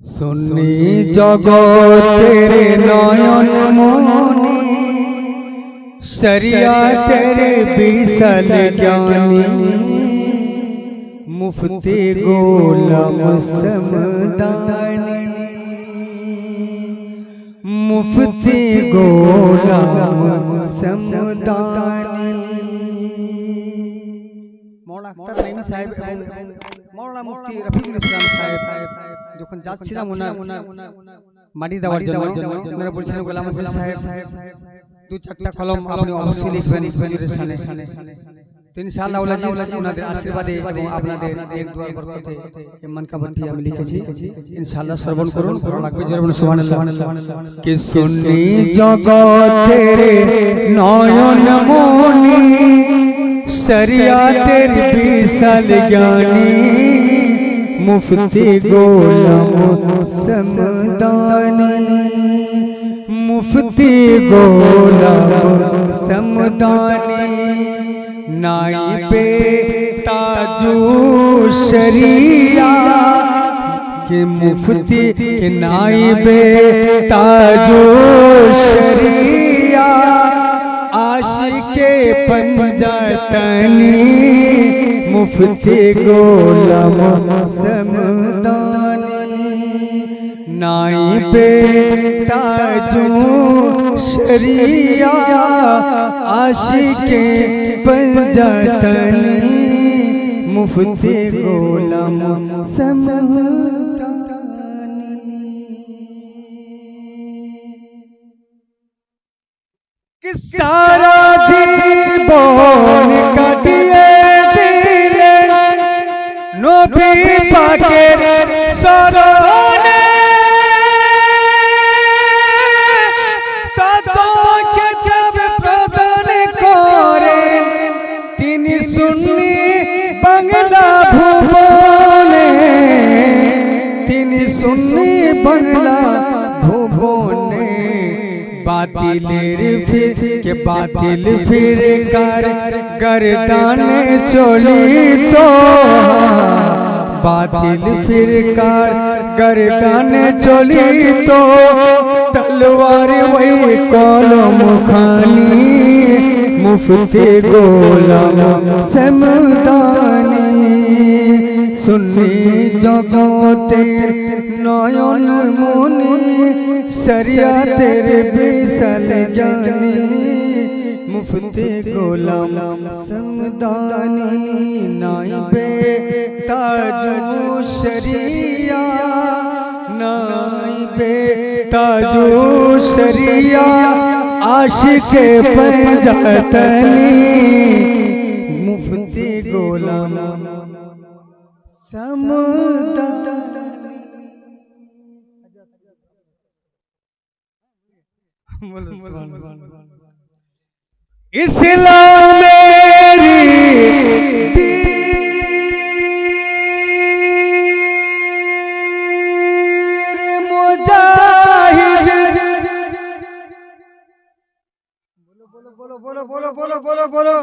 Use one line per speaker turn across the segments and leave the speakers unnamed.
সুন্নি জগতের নয়ন মনি শরিয়াতের বিশাল জ্ঞানী মুফতি গোলাম সমদানি মুফতি গোলাম সমদানি মৌলানা আখতার নাইমি সাহেব এবং মৌলানা মুফতি রফিকুল ইসলাম সাহেব যখন যাচ্ছিলাম ওনার মাটি দেওয়ার জন্য ওনারা বলছিলেন গোলাম হোসেন সাহেব দু চারটা কলম আপনি অবশ্যই লিখবেন হুজুরের সামনে তো ইনশাআল্লাহ ওলা ওনাদের আশীর্বাদে এবং আপনাদের এক দুয়ার বরকতে এই মানকাবাটি আমি লিখেছি। ইনশাআল্লাহ শ্রবণ করুন ভালো লাগবে জোরে বলুন সুবহানাল্লাহ কি সুন্নি জগতের নয়ন মনি শরিয়াতের বিশাল জ্ঞানী। मुफ्ती गोलम समदानी। मुफ्ती गोलम समदानी। नाई पे ताजू शरिया, के मुफ्ती, के नाई पे ताजू शरिया। आशिके पंजतनी मुफ्ती गोलम समदानी। नाइबे ताजो शरिया आशिके पंजतनी मुफ्ती गोलम समदानी। সারা জীবন কাটিয়ে দিলেন নবী পাকের সরণে সতকে কেব প্রদান করেন। তিনি শুননি বাংলা ভুবনে। তিনি শুননি বাংলা ভুবনে। বাতিলের কে বাতিল ফির কার গরদানে চলি তো বাতিল ফির কার গরদানে চলি তো তলवार ওই কলম খানি মুফতি গোলাম সমদানি। সুন্নি জগতের নয়ন মুনি, শরিয়াতের বিশাল জ্ঞানী, মুফতি গোলাম সমদানি নাইবে তাজু শরিয়া, নাইবে তাজু শরিয়া, আশিক পঞ্জতনী ইসলাম মুজাহিদ बोलो बोलो बोलो बोलो बोलो बोलो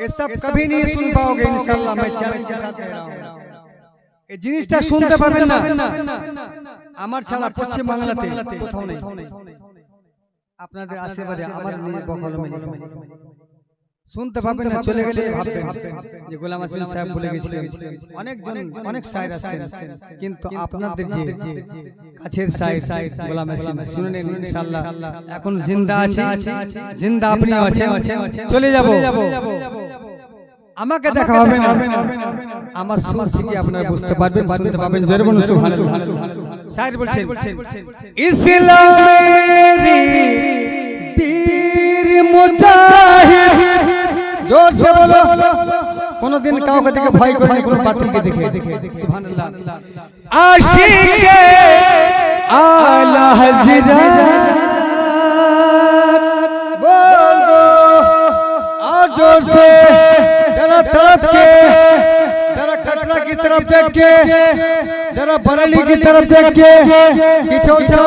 ये सब कभी नहीं सुन पाओगे इंशाल्लाह मैं चैलेंज के साथ कह रहा हूं এই জিনিসটা শুনতে পাবেন না। আমার ছাড়া পশ্চিম বাংলাতে কোথাও নেই। আপনাদের আশীর্বাদে আমার শুনতে পাবেন না চলে গেলে ভাববেন। যে গোলাম হাসিন সাহেব বলে গেছিলেন। অনেক জন অনেক শায়ের আছেন। কিন্তু আপনাদের যে কাছের শায়ের গোলাম হাসিন শুনে নিন ইনশাআল্লাহ এখন জিন্দা আছে। জিন্দা আপনি আছেন। চলে যাব। আমাকে দেখা হবে না আমার সুর থেকে আপনারা বুঝতে পারবেন শুনতে পাবেন জোরে বলুন সুবহানাল্লাহ শায়ের বলছেন ইসলামের বীর মুজাহিদ জোর সে বলো কোনদিন কাউকে দেখে ভয় করেনি কোনো বাতিলকে দেখে সুবহানাল্লাহ আশিকে আলা হযরত बोलो और जोर से जरा तड़प के। जरा कटरा की तरफ़ देख के। जरा बरेली की तरफ़ देख के। किछोछा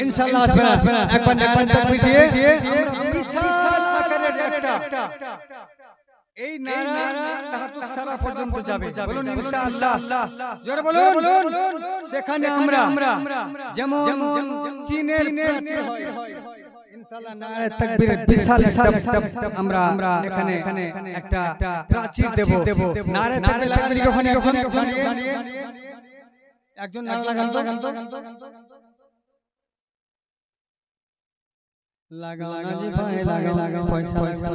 इंशाल्लाह एक बार दिए। এই নারা তাহাতুস সারা পর্যন্ত যাবে। বলুন ইনশাআল্লাহ। জোরে বলুন। সেখানে আমরা যেমন চীনের প্রাচীর হয়। ইনশাআল্লাহ বিশাল একটা আমরা এখানে একটা প্রাচীর দেব। নারায়ে তাকবীর লাগান ওখানে একজন একজন নারা লাগান তো। লাগাও না জি ভাই লাগাও। লাগাও পয়সা লাগাও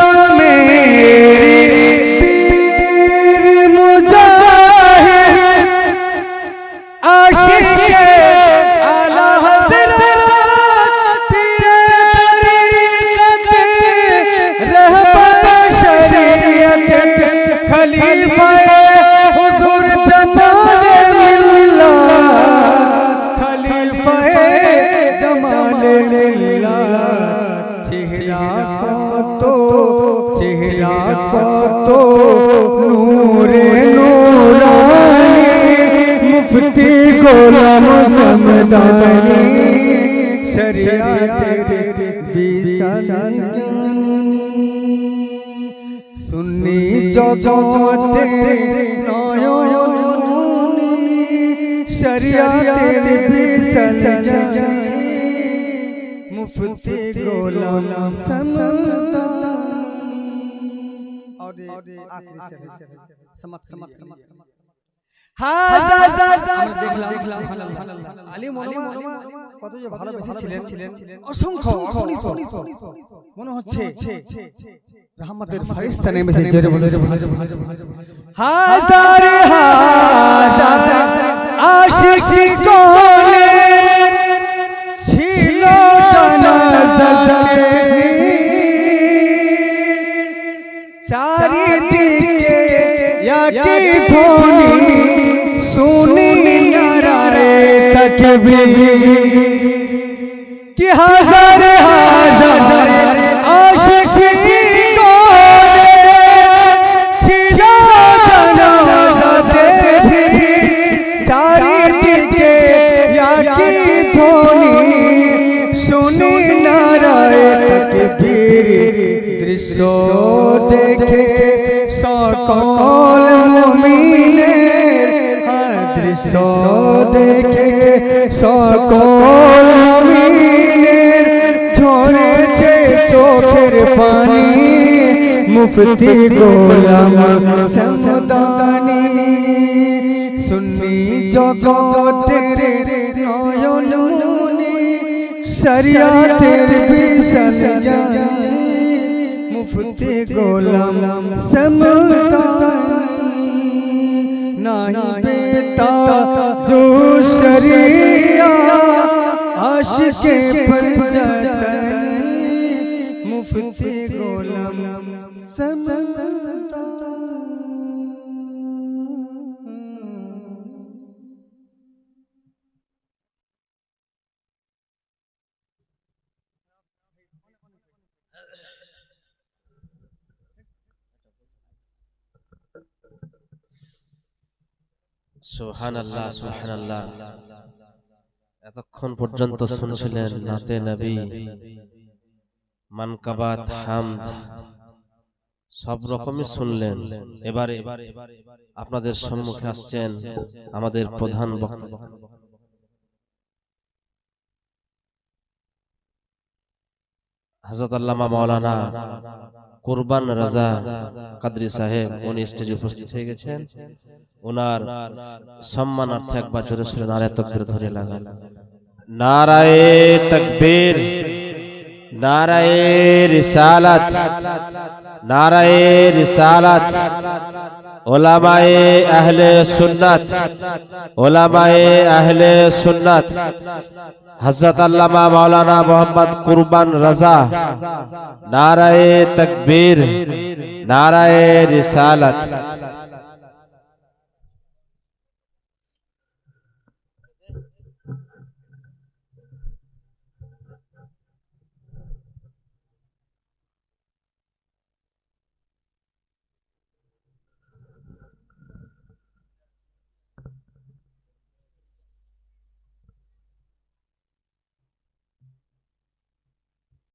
ताने शरिया तेरे सुन्नी। जो जो शरिया तेरे बिसलगनी मुफ्ती गोलम समदानी और आखिरी समाप्त समाप्त समाप्त কত যে ভালোবেসে ছিলেন অসংখ্য অগণিত মনে হচ্ছে রহমতের ফেরেশতা নেমেছে জেরে বলে হাজার হাজার আশিকি তাকবীর কি হাজার হাজার আশিকি কোনে ছিল জানাজাতে চারিদিকে একই ধ্বনি। শুনি নারায়ে তাকবীর। দৃশ্য দেখে সকল মুমিনের দৃশ্য চোখের পানি। মুফতি গোলাম সমদানি, সুন্নি জগতের নয়ন মুনি, শরিয়াতের বিশাল জ্ঞানী। মুফতি গোলাম সমদানি নাহি বেতা जो शरिया आशिके पर जतन मुफ्ती गोलम समता
সুহান আল্লাহ সুহান আল্লাহ এতক্ষণ পর্যন্ত শুনছিলেন নাতে নবী। মানকাবাত হামদ সব রকমই শুনলেন। এবারে আপনাদের সম্মুখে আসছেন আমাদের প্রধান বক্তা। হজরত আল্লামা মাওলানা কুরবান রাজা কাদরি সাহেব উনি স্টেজে উপস্থিত হয়ে গেছেন। ওনার সম্মানার্থে একবার জোরে সুরে নারায় তকবীর ধরে লাগান। নারায়ে তকবীর নারায়ে রিসালাত নারায়ে রিসালাত ওলামায়ে আহলে সুন্নাত ওলামায়ে আহলে সুন্নাত হযরত আল্লামা মাওলানা মোহাম্মদ কুরবান রাজা নারায়ে তকবীর নারায়ে রিসালাত।